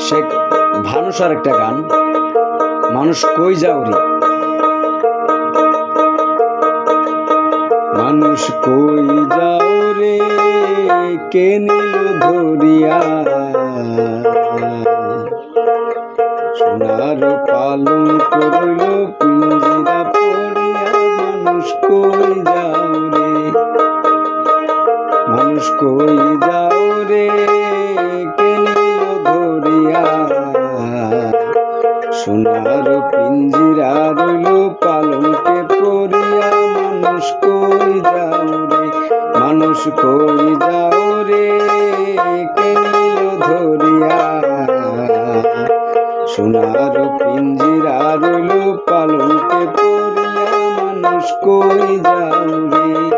শেখ ভানুসার একটা গান। মানুষ কই যাও রে? মানুষ কই যাও রে? কে নিল ধরিয়া? সোনার পালন করল পিঞ্জিরা পড়িয়া। মানুষ কই যাও রে? মানুষ কই যাও রে? সোনার পিঞ্জিরা রইল পালনকে পড়িয়া মানুষ কই যাও রে? মানুষ কই যাও রে? কে ধরিয়া? সোনার পিঞ্জিরা রইল পালনকে পড়িয়া মানুষ কই যাও রে?